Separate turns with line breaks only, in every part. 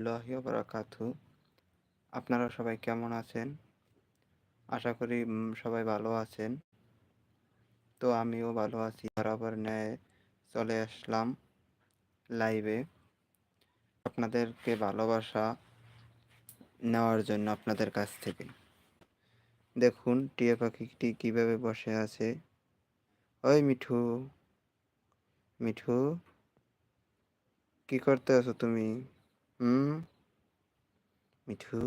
বারাকাতু আপনারা সবাই কেমন আছেন? আশা করি সবাই ভালো আছেন। তো আমিও ভালো আছি, বরাবর ন্যায় চলে আসলাম লাইভে আপনাদেরকে ভালোবাসা নেওয়ার জন্য আপনাদের কাছ থেকে। দেখুন, টিয়া পাখিটি কীভাবে বসে আছে। ওই মিঠু মিঠু, কি করতে আছো তুমি? হুম? মিঠু।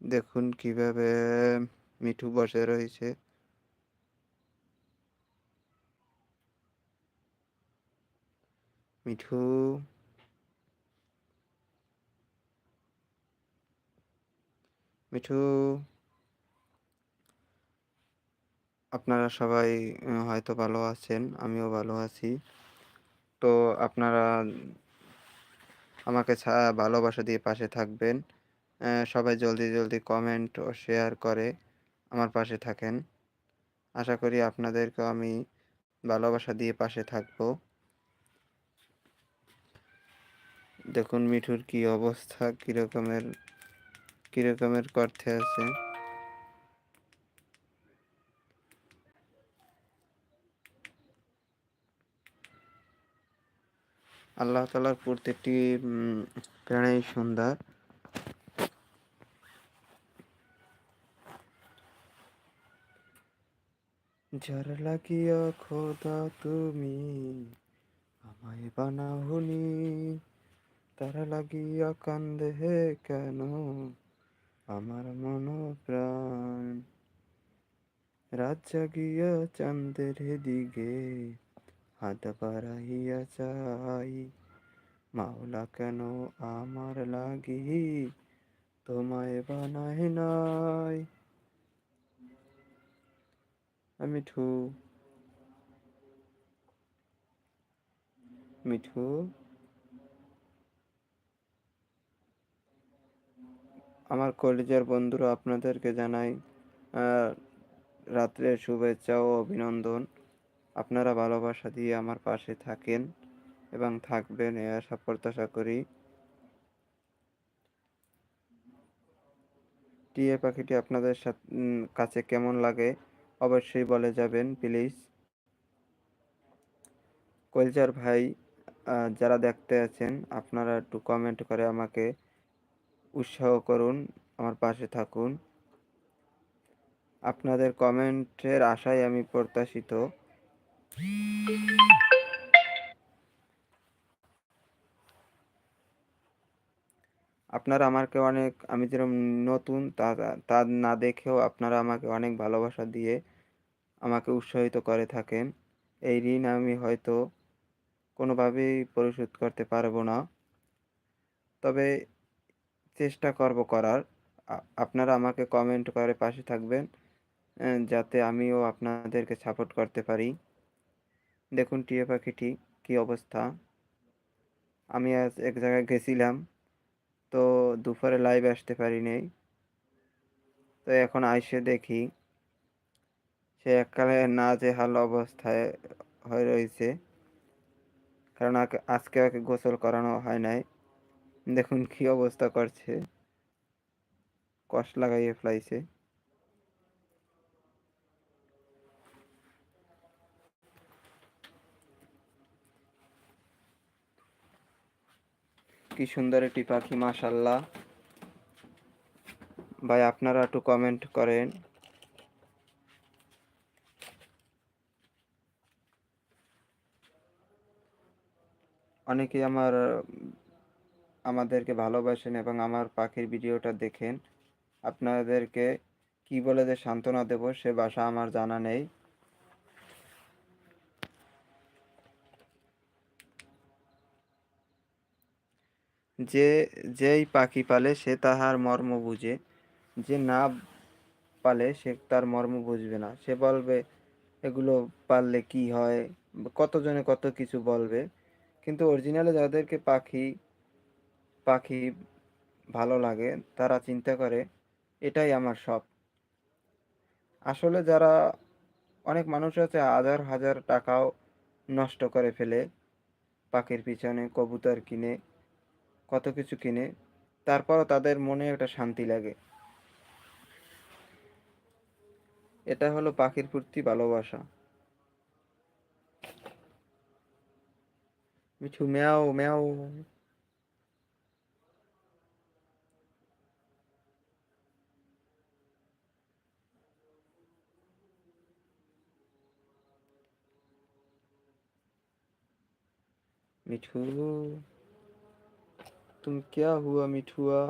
দেখুন কীভাবে মিঠু বসে রয়েছে। মিঠু। মিঠু। আপনারা সবাই, হয়তো ভালো আছেন, আমিও ভালো আছি। তো আপনারা আমাকে ভালোবাসা দিয়ে পাশে থাকবেন। সবাই জলদি জলদি কমেন্ট ও শেয়ার করে আমার পাশে থাকেন। আশা করি আপনাদেরকে আমি ভালোবাসা দিয়ে পাশে থাকব। দেখুন মিঠুর কি অবস্থা, কীরকমের কীরকমের করতে আছে। আল্লাহ তালার প্রত্যেকটি প্রাণী সুন্দর। যার লাগিয়া খোদা তুমি আমায় বানাহুনি তার লাগিয়া কান্দে কেন? আমার মন প্রাণ রাত জাগিয়া চাঁদের দিকে হাত চাই মাওলা কেন আমার লাগি তোমায় বানাই নাই মিঠু মিঠু আমার কলেজের বন্ধুরা আপনাদেরকে জানাই রাত্রের শুভেচ্ছা ও অভিনন্দন আপনারা ভালোবাসা দিয়ে আমার পাশে থাকেন এবং থাকবেন, এ আশা প্রত্যাশা করি। টিয়া পাখিটি আপনাদের কাছে কেমন লাগে অবশ্যই বলে যাবেন, প্লিজ। কলচার ভাই যারা দেখতে আছেন, আপনারা একটু কমেন্ট করে আমাকে উৎসাহ করুন, আমার পাশে থাকুন। আপনাদের কমেন্টের আশায় আমি প্রত্যাশিত। আপনারা আমাকে অনেক, আমি যেরকম নতুন, তা তা না দেখেও আপনারা আমাকে অনেক ভালোবাসা দিয়ে আমাকে উৎসাহিত করে থাকেন। এই ঋণ আমি হয়তো কোনোভাবেই পরিশোধ করতে পারব না। তবে চেষ্টা করব করার। আপনারা আমাকে কমেন্ট করে পাশে থাকবেন যাতে আমিও আপনাদেরকে সাপোর্ট করতে পারি। দেখুন, টিয়া পাখিটি কি অবস্থা? আমি আজ এক জায়গায় গেছিলাম, তো দুপুরে লাইভ আসতে পারিনি তো এখন আইসে দেখি, সে এককালে না যে হাল অবস্থায় হয়ে রয়েছে, কারণ আজকে ওকে গোসল করানো হয় নাই। দেখুন কি অবস্থা করছে। কষ্ট লাগাইয়ে ফেলাইছে। কি সুন্দর একটি পাখি মাশাল্লাহ ভাই, আপনারা একটু কমেন্ট করেন। অনেকেই আমার, আমাদেরকে ভালোবাসেন এবং আমার পাখির ভিডিওটা দেখেন। আপনাদেরকে কি বলে যে সান্ত্বনা দেব সে ভাষা আমার জানা নেই। যে, যেই পাখি পালে সে তাহার মর্ম বুঝে, যে না পালে সে তার মর্ম বুঝবে না। সে বলবে, এগুলো পাললে কি হয়? কতজনে কত কিছু বলবে? কিন্তু অরিজিনালে যাদেরকে পাখি পাখি ভালো লাগে, তারা চিন্তা করে, এটাই আমার সব আসলে যারা অনেক মানুষ আছে, হাজার হাজার টাকাও নষ্ট করে ফেলে পাখির পিছনে, কবুতর কিনে কত কিছু কিনে, তারপরও তাদের মনে একটা শান্তি লাগে। এটা হলো পাখির প্রতি ভালোবাসা। মিঠু, ম্যাও ম্যাও। मिठू तुम क्या हुआ मिठुआ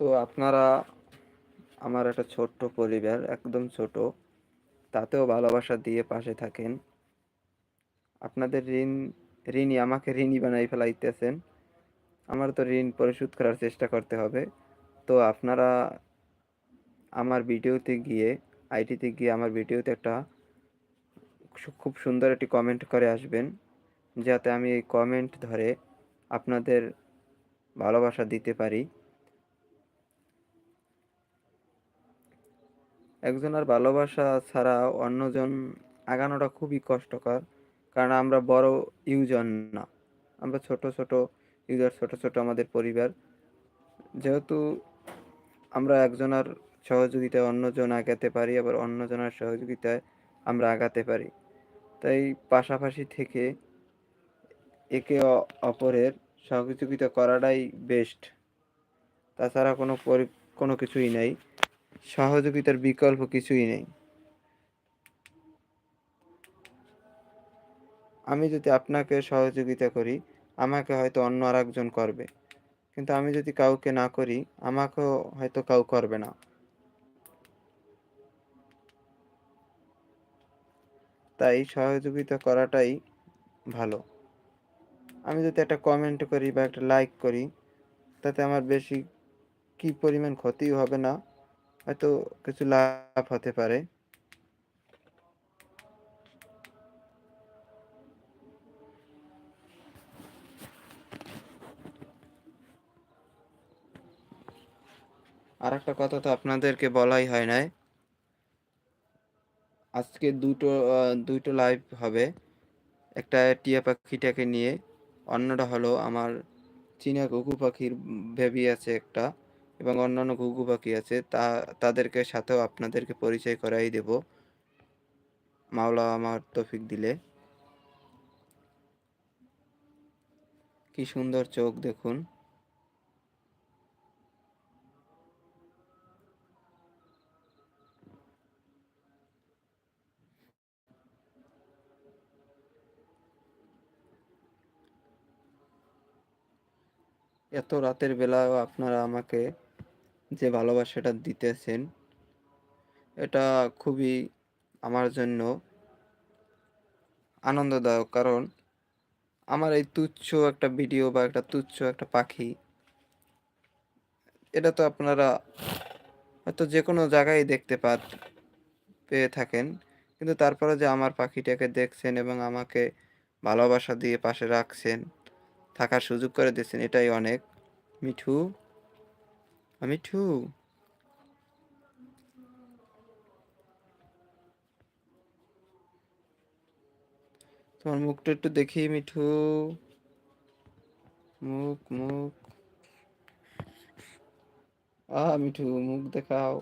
তো আপনারা আমার একটা ছোট্ট পরিবার একদম ছোট তাতেও ভালোবাসা দিয়ে পাশে থাকেন আপনাদের ঋণ ঋণই আমাকে ঋণই বানাই ফেলাইতেছেন আমার তো ঋণ পরিশোধ করার চেষ্টা করতে হবে তো আপনারা আমার ভিডিওতে গিয়ে আইটিতে গিয়ে আমার ভিডিওতে একটা খুব সুন্দর একটি কমেন্ট করে আসবেন, যাতে আমি এই কমেন্ট ধরে আপনাদের ভালোবাসা দিতে পারি। একজনের ভালোবাসা ছাড়া অন্যজন আগানোটা খুবই কষ্টকর, কারণ আমরা বড় ইউজন না। আমরা ছোট ছোট ইউজার ছোট ছোট আমাদের পরিবার। যেহেতু আমরা একজনের সহযোগিতায় অন্যজন আগাতে পারি, আবার অন্যজনের সহযোগিতায় আমরা আগাতে পারি। তাই পাশাপাশি থেকে একে অপরের সহযোগিতা করাটাই বেস্ট তাছাড়া কোনো কোনো কিছুই নেই। সহযোগিতার বিকল্প কিছুই নেই। আমি যদি আপনাকে সহযোগিতা করি, আমাকে হয়তো অন্য আর একজন করবে। কিন্তু আমি যদি কাউকে না করি, আমাকেও হয়তো কাউ করবে না। তাই সহযোগিতা করাটাই ভালো। আমি যদি একটা কমেন্ট করি বা একটা লাইক করি, তাতে আমার বেশি কি পরিমাণ ক্ষতি হবে না, হয়তো কিছু লাভ হতে পারে। আর একটা কথা তো আপনাদেরকে বলাই হয় নাই আজকে দুটো দুটো লাইভ হবে। একটা টিয়া পাখিটাকে নিয়ে, অন্যটা হলো আমার চীনা ঘুঘু পাখির বেবি আছে একটা, এবং অন্যান্য ঘুঘু পাখি আছে। তা, তাদেরকে সাথেও আপনাদেরকে পরিচয় করাই দেব। মাওলা আমার তফিক দিলে। কি সুন্দর চোখ দেখুন। এত রাতের বেলাও আপনারা আমাকে যে ভালোবাসাটা দিতেছেন, এটা খুবই আমার জন্য আনন্দদায়ক। কারণ আমার এই তুচ্ছ একটা ভিডিও বা একটা তুচ্ছ একটা পাখি, এটা তো আপনারা হয়তো যে কোনো জায়গায় দেখতে পা, পেয়ে থাকেন, কিন্তু তারপরে যে আমার পাখিটাকে দেখছেন এবং আমাকে ভালোবাসা দিয়ে পাশে রাখছেন, থাকার সুযোগ করে দিয়েছেন, এটাই অনেক। মিঠু মিঠু তোমার মুখটা একটু দেখি মিঠু মুখ মুখ। আহ মিঠু মুখ দেখাও।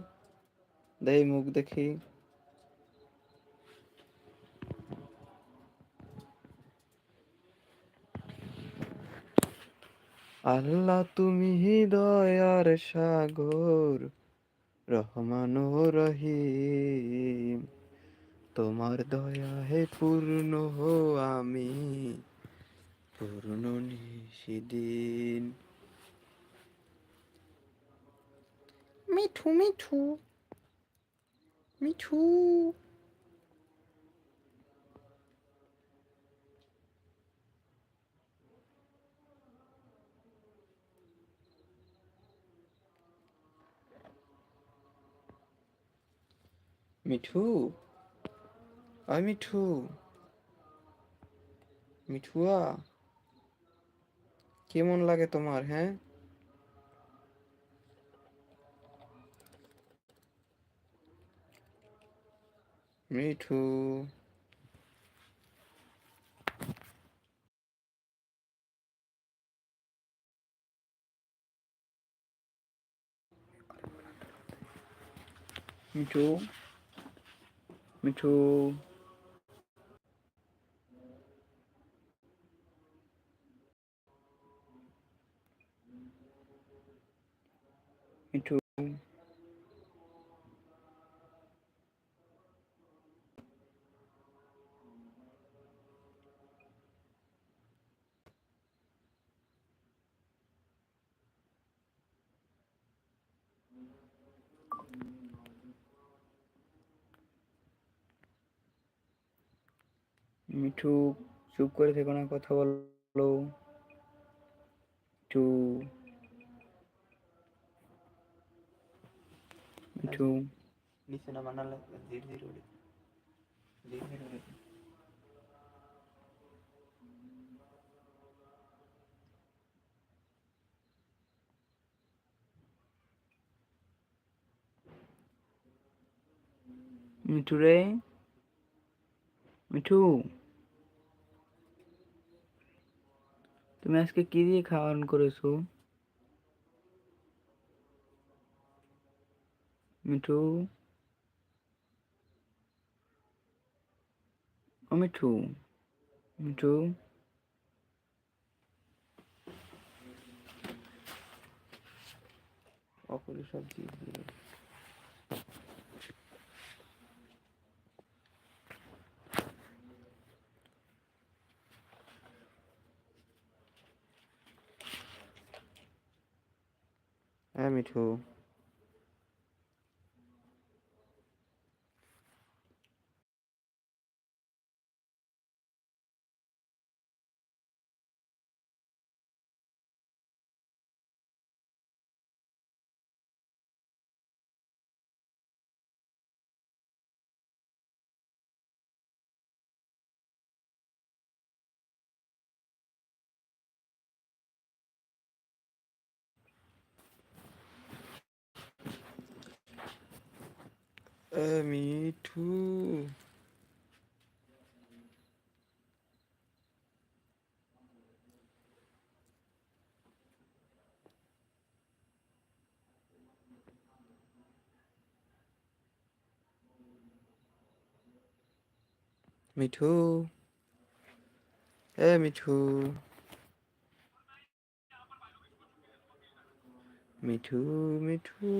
দেখি মুখ দেখি। আল্লাহ তুমি হৃদয়ার সাগর, রহমান রহিম। তোমার দয়া হে পূর্ণ হো আমি, পূর্ণ নিশিদিন। মিঠু মিঠু মিঠু। মিঠু আই মিঠু মিঠুয়া কেমন লাগে তোমার হ্যাঁ মিঠু মিঠু মিঠু মিঠু মিঠু চুপ করে থেকো না কথা বলো। মিঠু। মিঠু। নিচে না বানালে ধীরে ধীরে উড়ে ধীরে ধীরে উড়ে মিঠু রে। মিঠু। তুমি আজকে কি দিয়ে খাওয়ান করেছ? মিঠু? ও মিঠু। মিঠু? অকুলি সব দিয়ে দিল মিঠু মিঠু এ মিঠু মিঠু মিঠু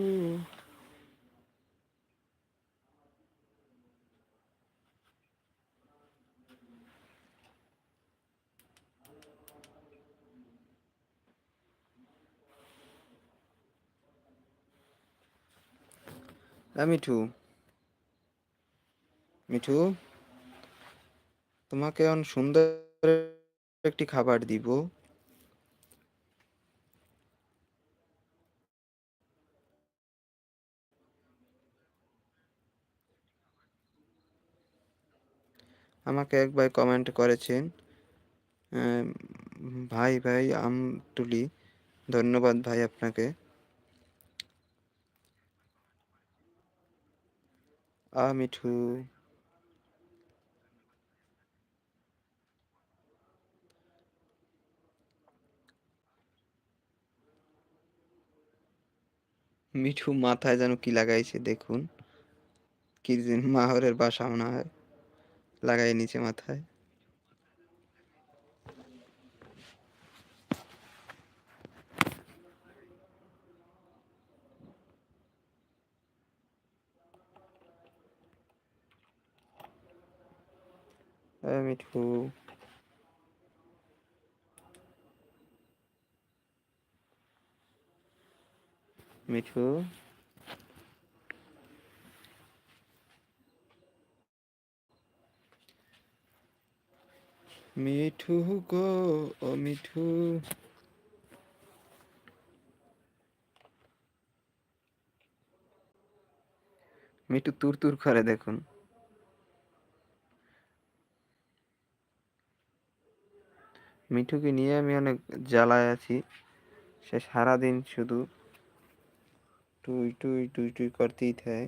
মিঠু মিঠু তোমাকে এখন সুন্দর একটি খাবার দিব। আমাকে এক ভাই কমেন্ট করেছেন ভাই ভাই আম তুলি ধন্যবাদ ভাই আপনাকে। আ too. মিঠু মাথায় যেন কি লাগাইছে, দেখুন। কি মাহরের বাসা মনে হয়। লাগাই নিচে মাথায়। এ মিঠু মিঠু মিঠু গো ও মিঠু মিঠু তুর তুর করে দেখুন মিঠুকে নিয়ে আমি অনেক জ্বালায় আছি। সে সারাদিন শুধু টুই টুই টুই টুই করতেই থাকে।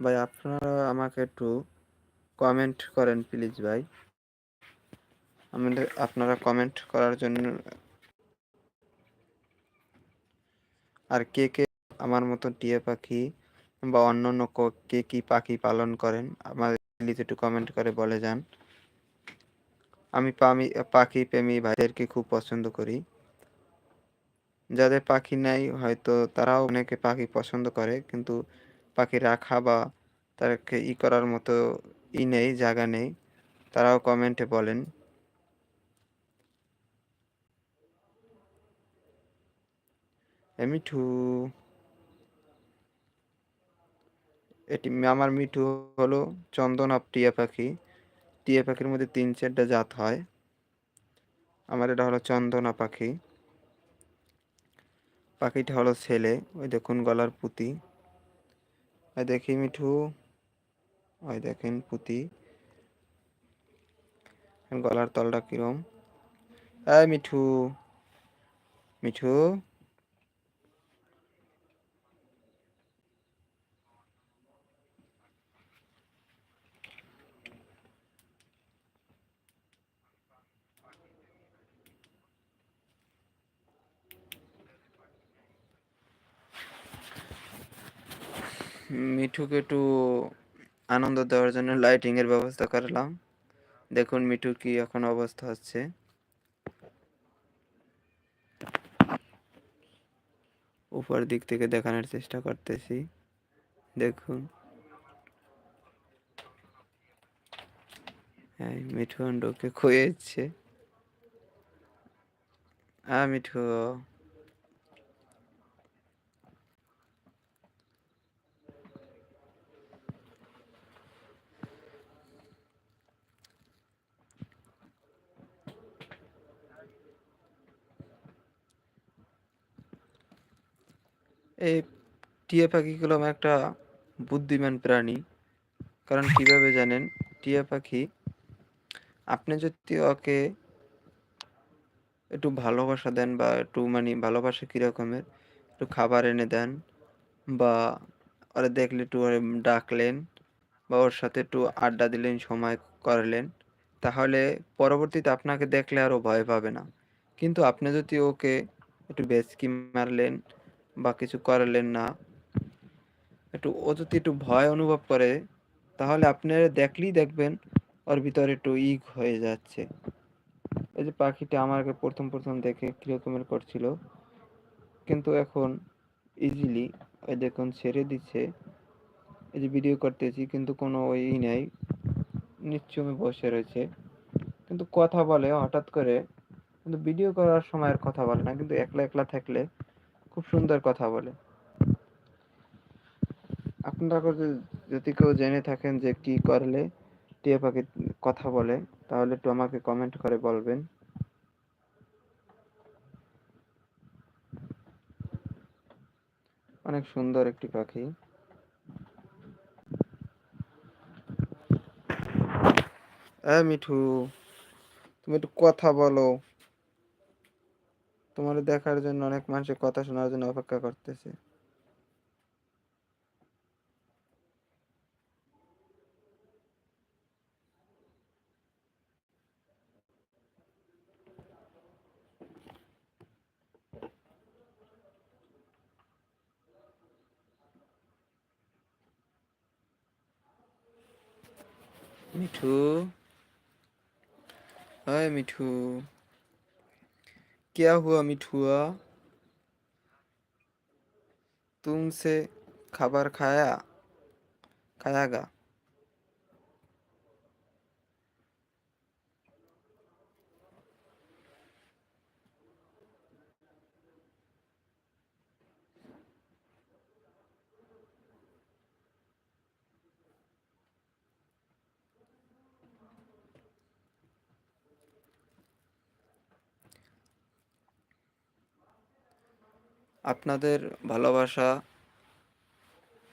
ভাই, আপনারা আমাকে একটু কমেন্ট করেন প্লিজ ভাই। আমাদের আপনারা কমেন্ট করার জন্য আর কে কে আমার মতো টিয়া পাখি বা অন্য অন্য কে কি পাখি পালন করেন, আমাদের প্লিজ একটু কমেন্ট করে বলে যান। আমি পামি, পাখি প্রেমী ভাইদেরকে খুব পছন্দ করি। যাদের পাখি নাই, হয়তো তারাও অনেকে পাখি পছন্দ করে, কিন্তু পাখি রাখা বা তাদেরকে ই করার মতো ই নেই, জায়গা নেই, তারাও কমেন্টে বলেন। এ মিঠু এটি আমার মিঠু হলো চন্দনা টিয়া পাখি। টিয়া পাখির মধ্যে তিন চারটা জাত হয়। আমার এটা হলো চন্দনা পাখি। পাখিটা হলো ছেলে, ওই দেখুন গলার পুঁতি। ওই দেখি মিঠু, ওই দেখেন পুঁতি। গলার তলটা কিরম? এই মিঠু মিঠু। মিঠুকে একটু আনন্দ দেওয়ার জন্য লাইটিং এর ব্যবস্থা করলাম। দেখুন মিঠু কি এখন অবস্থা হচ্ছে। উপর দিক থেকে দেখানোর চেষ্টা করতেছি। দেখুন। হ্যাঁ মিঠু অন্ডকে খুঁয়েছে। আ মিঠু। এই টিয়া পাখিগুলো আমার একটা বুদ্ধিমান প্রাণী। কারণ কীভাবে জানেন, টিয়া পাখি, আপনি যদি ওকে একটু ভালোবাসা দেন বা একটু মানে ভালোবাসা কীরকমের, একটু খাবার এনে দেন বা ওরা দেখলে একটু ওরে ডাকলেন বা ওর সাথে একটু আড্ডা দিলেন, সময় করালেন তাহলে পরবর্তীতে আপনাকে দেখলে আরও ভয় পাবে না। কিন্তু আপনি যদি ওকে একটু বেচকি মারলেন বা কিছু করালেন না। একটু ও যদি একটু ভয় অনুভব করে, তাহলে আপনারা দেখলেই দেখবেন ওর ভিতরে একটু ইগ হয়ে যাচ্ছে। এই যে পাখিটা আমাকে প্রথম প্রথম দেখে কীরকমের করছিল, কিন্তু এখন ইজিলি ওই দেখুন ছেড়ে দিচ্ছে। এই যে ভিডিও করতেছি, কিন্তু কোনো ওই নেই নিশ্চুমে বসে রয়েছে। কিন্তু কথা বলে, হঠাৎ করে, কিন্তু ভিডিও করার সময় আর কথা বলে না, কিন্তু একলা একলা থাকলে খুব সুন্দর কথা বলে। আপনারা যদি কেউ জেনে থাকেন যে কি করলে টিয়া পাখি কথা বলে, তাহলে একটু আমাকে কমেন্ট করে বলবেন। অনেক সুন্দর একটি পাখি। মিঠু, তুমি একটু কথা বলো। তোমার দেখার জন্য অনেক মানুষের কথা শোনার জন্য অপেক্ষা করতেছে। মিঠু। হাই মিঠু। क्या हुआ मिठुआ? तुमसे खबर खाया खायागा। আপনাদের ভালোবাসা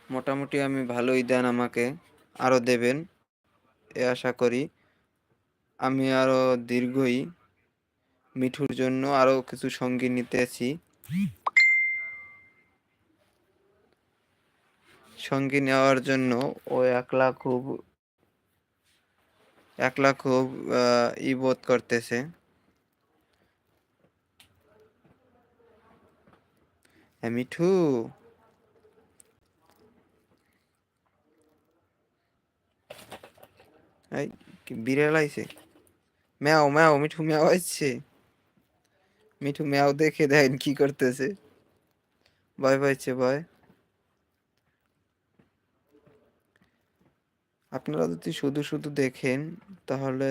মোটামুটি আমি ভালোই দেন আমাকে, আরও দেবেন, এ আশা করি আমি আরও দীর্ঘই মিঠুর জন্য আরও কিছু সঙ্গী নিতেছি সঙ্গী নেওয়ার জন্য ও একলা খুব একলা খুব ই বোধ করতেছে। হ্যাঁ, মিঠু। এই কি বিড়াল আইছে? ম্যাও, ম্যাও, মিঠু ম্যাও আসছে। মিঠু ম্যাও দেখে দেখেন কি করতেছে। ভয় পাইছে ভয়। আপনারা যদি শুধু, শুধু দেখেন তাহলে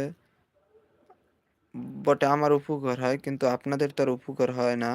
বটে আমার উপকার হয় কিন্তু আপনাদের তো আর উপকার হয় না।